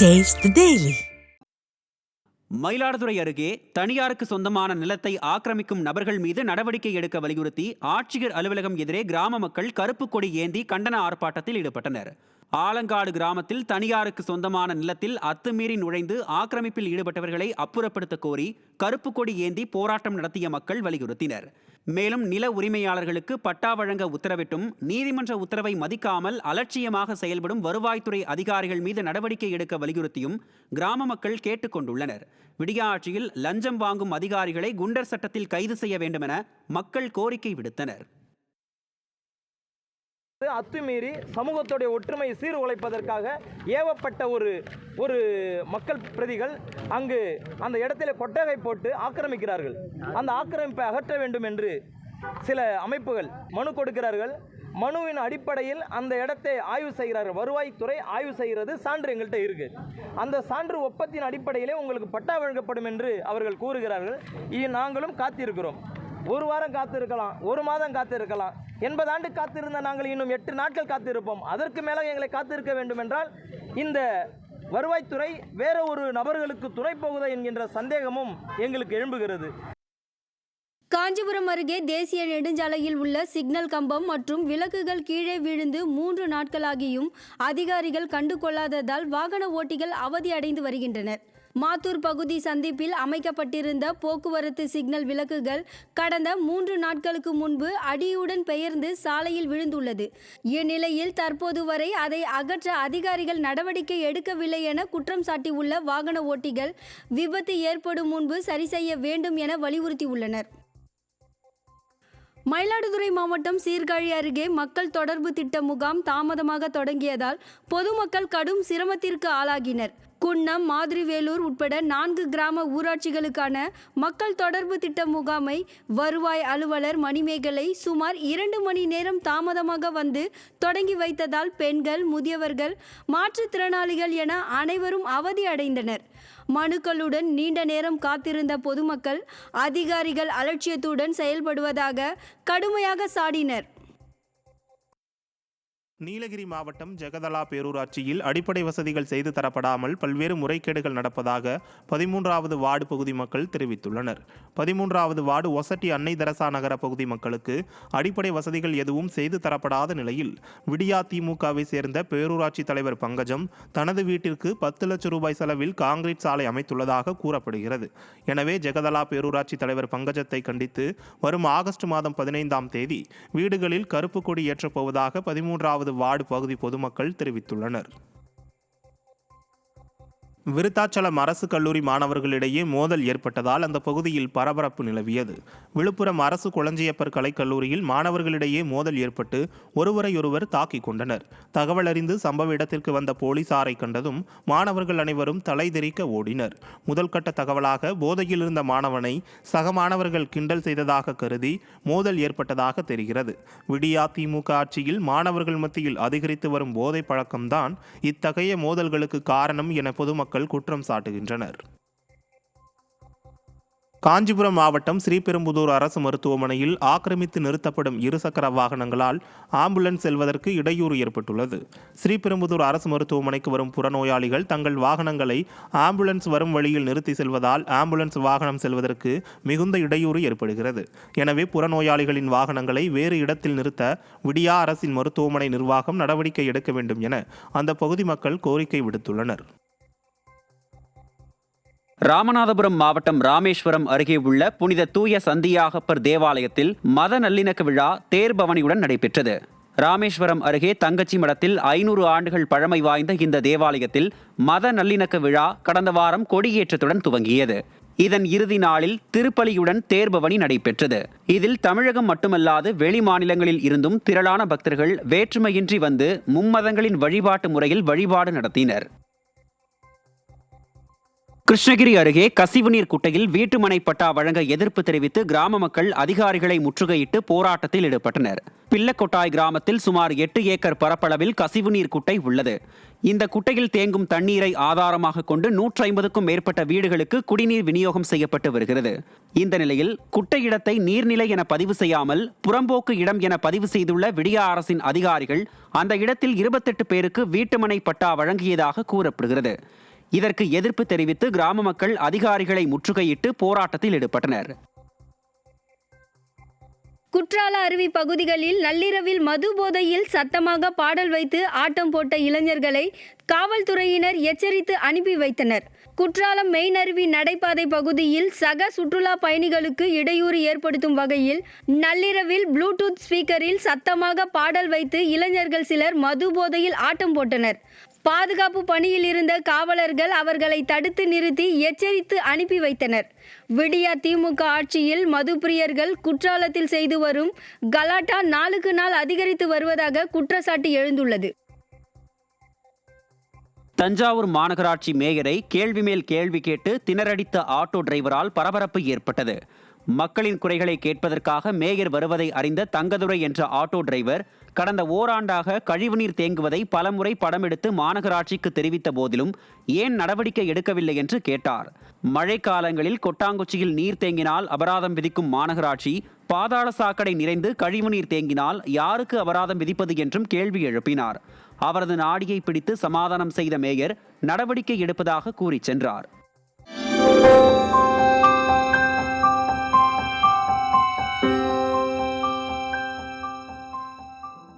Taste daily Mayiladuthurai அருகே தனியாருக்கு சொந்தமான நிலத்தை ஆக்கிரமிக்கும் நபர்கள் மீது நடவடிக்கை எடுக்க வலியுறுத்தி ஆட்சியர் அலுவலகம் எதிரே கிராம மக்கள் கருப்பு கொடி ஏந்தி கண்டன ஆர்ப்பாட்டத்தில் ஈடுபட்டனர். ஆலங்காடு கிராமத்தில் தனியாருக்கு சொந்தமான நிலத்தில் அத்துமீறி நுழைந்து ஆக்கிரமிப்பில் ஈடுபட்டவர்களை அப்புறப்படுத்த கோரி கருப்பு கொடி ஏந்தி போராட்டம் நடத்திய மக்கள் வலியுறுத்தினர். மேலும் நில உரிமையாளர்களுக்கு பட்டா வழங்க உத்தரவிட்டும் நீதிமன்ற உத்தரவை மதிக்காமல் அலட்சியமாக செயல்படும் வருவாய்த்துறை அதிகாரிகள் மீது நடவடிக்கை எடுக்க வலியுறுத்தியும் கிராம மக்கள் கேட்டுக்கொண்டுள்ளனர் விடியா ஆட்சியில் லஞ்சம் வாங்கும் அதிகாரிகளை குண்டர் சட்டத்தில் கைது செய்ய வேண்டுமென மக்கள் கோரிக்கை விடுத்தனர். அத்துமீறி சமூகத்துடைய ஒற்றுமையை சீர்குலைப்பதற்காக ஏவப்பட்ட ஒரு ஒரு மக்கள் பிரதிகள் அங்கு அந்த இடத்திலே கொட்டகை போட்டு ஆக்கிரமிக்கிறார்கள். அந்த ஆக்கிரமிப்பை அகற்ற வேண்டும் என்று சில அமைப்புகள் மனு கொடுக்கிறார்கள். மனுவின் அடிப்படையில் அந்த இடத்தை ஆய்வு செய்கிறார்கள். வருவாய்த்துறை ஆய்வு செய்கிறது சான்று எங்கள்கிட்ட இருக்கு. அந்த சான்று ஒப்பத்தின் அடிப்படையிலே உங்களுக்கு பட்டா வழங்கப்படும் என்று அவர்கள் கூறுகிறார்கள். நாங்களும் காத்திருக்கிறோம். ஒரு வாரம் காத்திருக்கலாம் ஒரு மாதம் காத்திருக்கலாம். எண்பது ஆண்டு காத்திருந்த நாங்கள் இன்னும் எட்டு நாட்கள் காத்திருப்போம். அதற்கு மேலே எங்களை காத்திருக்க வேண்டும் என்றால் இந்த வருவாய்த்துறை வேற ஒரு நபர்களுக்கு துணை போகுதா என்கின்ற சந்தேகமும் எங்களுக்கு எழும்புகிறது. காஞ்சிபுரம் அருகே தேசிய நெடுஞ்சாலையில் உள்ள சிக்னல் கம்பம் மற்றும் விளக்குகள் கீழே விழுந்து மூன்று நாட்களாகியும் அதிகாரிகள் கண்டுகொள்ளாததால் வாகன ஓட்டிகள் அவதி அடைந்து வருகின்றனர். மாத்தூர் பகுதி சந்திப்பில் அமைக்கப்பட்டிருந்த போக்குவரத்து சிக்னல் விளக்குகள் கடந்த மூன்று நாட்களுக்கு முன்பு அடியுடன் பெயர்ந்து சாலையில் விழுந்துள்ளது. இந்நிலையில் தற்போது வரை அதை அகற்ற அதிகாரிகள் நடவடிக்கை எடுக்கவில்லை என குற்றம் சாட்டியுள்ள வாகன ஓட்டிகள் விபத்து ஏற்படும் முன்பு சரி செய்ய வேண்டும் என வலியுறுத்தியுள்ளனர். மயிலாடுதுறை மாவட்டம் சீர்காழி அருகே மக்கள் தொடர்பு திட்ட முகாம் தாமதமாக தொடங்கியதால் பொதுமக்கள் கடும் சிரமத்திற்கு ஆளாகினர். குன்னம் மாதிரிவேலூர் உட்பட நான்கு கிராம ஊராட்சிகளுக்கான மக்கள் தொடர்பு திட்ட முகாமை வருவாய் அலுவலர் மணிமேகலை சுமார் இரண்டு மணி நேரம் தாமதமாக வந்து தொடங்கி வைத்ததால் பெண்கள் முதியவர்கள் மாற்றுத்திறனாளிகள் என அனைவரும் அவதி அடைந்தனர். மனுக்களுடன் நீண்ட நேரம் காத்திருந்த பொதுமக்கள் அதிகாரிகள் அலட்சியத்துடன் செயல்படுவதாக கடுமையாக சாடினர். நீலகிரி மாவட்டம் ஜெகதலா பேரூராட்சியில் அடிப்படை வசதிகள் செய்து தரப்படாமல் பல்வேறு முறைகேடுகள் நடப்பதாக பதிமூன்றாவது வார்டு பகுதி மக்கள் தெரிவித்துள்ளனர். பதிமூன்றாவது வார்டு ஒசட்டி அன்னை தரசா நகர பகுதி மக்களுக்கு அடிப்படை வசதிகள் எதுவும் செய்து தரப்படாத நிலையில் விடியா திமுகவை சேர்ந்த பேரூராட்சி தலைவர் பங்கஜம் தனது வீட்டிற்கு பத்து லட்சம் ரூபாய் செலவில் காங்கிரீட் சாலை அமைத்துள்ளதாக கூறப்படுகிறது. எனவே ஜெகதலா பேரூராட்சி தலைவர் பங்கஜத்தை கண்டித்து வரும் ஆகஸ்ட் மாதம் பதினைந்தாம் தேதி வீடுகளில் கருப்பு கொடி ஏற்றப்போவதாக பதிமூன்றாவது அவரது வார்டு பகுதி பொதுமக்கள் தெரிவித்துள்ளனர். விருத்தாச்சலம் அரசு கல்லூரி மாணவர்களிடையே மோதல் ஏற்பட்டதால் அந்த பகுதியில் பரபரப்பு நிலவியது. விழுப்புரம் அரசு குளஞ்சியப்பர் கலைக்கல்லூரியில் மாணவர்களிடையே மோதல் ஏற்பட்டு ஒருவரையொருவர் தாக்கிக் கொண்டனர். தகவல் அறிந்து சம்பவ இடத்திற்கு வந்த போலீசாரை கண்டதும் மாணவர்கள் அனைவரும் தலைதெறிக்க ஓடினர். முதல்கட்ட தகவலாக போதையில் இருந்த மாணவனை சக மாணவர்கள் கிண்டல் செய்ததாக கருதி மோதல் ஏற்பட்டதாக தெரிகிறது. விடியா திமுக ஆட்சியில் மாணவர்கள் மத்தியில் அதிகரித்து வரும் போதை பழக்கம்தான் இத்தகைய மோதல்களுக்கு காரணம் என பொதுமக்கள் குற்றம் சாட்டுகின்றனர். காஞ்சிபுரம் மாவட்டம் ஸ்ரீபெரும்புதூர் அரசு மருத்துவமனையில் ஆக்கிரமித்து நிறுத்தப்படும் இருசக்கர வாகனங்களால் ஆம்புலன்ஸ் செல்வதற்கு இடையூறு ஏற்பட்டுள்ளது. ஸ்ரீபெரும்புதூர் அரசு மருத்துவமனைக்கு வரும் புறநோயாளிகள் தங்கள் வாகனங்களை ஆம்புலன்ஸ் வரும் வழியில் நிறுத்தி செல்வதால் ஆம்புலன்ஸ் வாகனம் செல்வதற்கு மிகுந்த இடையூறு ஏற்படுகிறது. எனவே புறநோயாளிகளின் வாகனங்களை வேறு இடத்தில் நிறுத்த விடியா அரசின் மருத்துவமனை நிர்வாகம் நடவடிக்கை எடுக்க வேண்டும் என அந்த பகுதி மக்கள் கோரிக்கை விடுத்துள்ளனர். ராமநாதபுரம் மாவட்டம் ராமேஸ்வரம் அருகே உள்ள புனித தூய சந்தியாகப்பர் தேவாலயத்தில் மத நல்லிணக்க விழா தேர்பவனியுடன் நடைபெற்றது. ராமேஸ்வரம் அருகே தங்கச்சி மடத்தில் ஐநூறு ஆண்டுகள் பழமை வாய்ந்த இந்த தேவாலயத்தில் மத நல்லிணக்க விழா கடந்த வாரம் கொடியேற்றத்துடன் துவங்கியது. இதன் இறுதி நாளில் திருப்பலியுடன் தேர்பவனி நடைபெற்றது. இதில் தமிழகம் மட்டுமல்லாது வெளி மாநிலங்களில் இருந்தும் திரளான பக்தர்கள் வேற்றுமையின்றி வந்து மும்மதங்களின் வழிபாட்டு முறையில் வழிபாடு நடத்தினர். கிருஷ்ணகிரி அருகே கசிவுநீர் குட்டையில் வீட்டுமனை பட்டா வழங்க எதிர்ப்பு தெரிவித்து கிராம மக்கள் அதிகாரிகளை முற்றுகையிட்டு போராட்டத்தில் ஈடுபட்டனர். பிள்ளக்கொட்டாய் கிராமத்தில் சுமார் எட்டு ஏக்கர் பரப்பளவில் கசிவுநீர் குட்டை உள்ளது. இந்த குட்டையில் தேங்கும் தண்ணீரை ஆதாரமாக கொண்டு நூற்றி ஐம்பதுக்கும் மேற்பட்ட வீடுகளுக்கு குடிநீர் விநியோகம் செய்யப்பட்டு வருகிறது. இந்த நிலையில் குட்டை இடத்தை நீர்நிலை என பதிவு செய்யாமல் புறம்போக்கு இடம் என பதிவு செய்துள்ள விடியா அரசின் அதிகாரிகள் அந்த இடத்தில் இருபத்தெட்டு பேருக்கு வீட்டுமனை பட்டா வழங்கியதாக கூறப்படுகிறது. இதற்கு எதிர்ப்பு தெரிவித்து கிராம மக்கள் அதிகாரிகளை முற்றுகையிட்டு போராட்டத்தில் ஈடுபட்டனர். குற்றால அருவி பகுதிகளில் நள்ளிரவில் மது போதையில் சத்தமாக பாடல் வைத்து ஆட்டம் போட்ட இளைஞர்களை காவல்துறையினர் எச்சரித்து அனுப்பி வைத்தனர். குற்றாலம் மெயின் அருவி நடைபாதை பகுதியில் சக சுற்றுலா பயணிகளுக்கு இடையூறு ஏற்படுத்தும் வகையில் நள்ளிரவில் ப்ளூடூத் ஸ்பீக்கரில் சத்தமாக பாடல் வைத்து இளைஞர்கள் சிலர் மது போதையில் ஆட்டம் போட்டனர். பாதுகாப்பு பணியில் இருந்த காவலர்கள் அவர்களை தடுத்து நிறுத்தி எச்சரித்து அனுப்பி வைத்தனர். விடியா திமுக ஆட்சியில் மதுப்பிரியர்கள் குற்றாலத்தில் செய்து வரும் கலாட்டா நாளுக்கு நாள் அதிகரித்து வருவதாக குற்றச்சாட்டு எழுந்துள்ளது. தஞ்சாவூர் மாநகராட்சி மேயரை கேள்வி மேல் கேள்வி கேட்டு திணறடித்த ஆட்டோ டிரைவரால் பரபரப்பு ஏற்பட்டது. மக்களின் குறைகளை கேட்பதற்காக மேயர் வருவதை அறிந்த தங்கதுரை என்ற ஆட்டோ டிரைவர் கடந்த ஓராண்டாக கழிவுநீர் தேங்குவதை பலமுறை படம் எடுத்து மாநகராட்சிக்கு தெரிவித்த போதிலும் ஏன் நடவடிக்கை எடுக்கவில்லை என்று கேட்டார். மழைக்காலங்களில் கொட்டாங்குச்சியில் நீர் தேங்கினால் அபராதம் விதிக்கும் மாநகராட்சி பாதாள சாக்கடை நிறைந்து கழிவுநீர் தேங்கினால் யாருக்கு அபராதம் விதிப்பது என்றும் கேள்வி எழுப்பினார். அவரது நாடியை பிடித்து சமாதானம் செய்த மேயர் நடவடிக்கை எடுப்பதாக கூறி சென்றார்.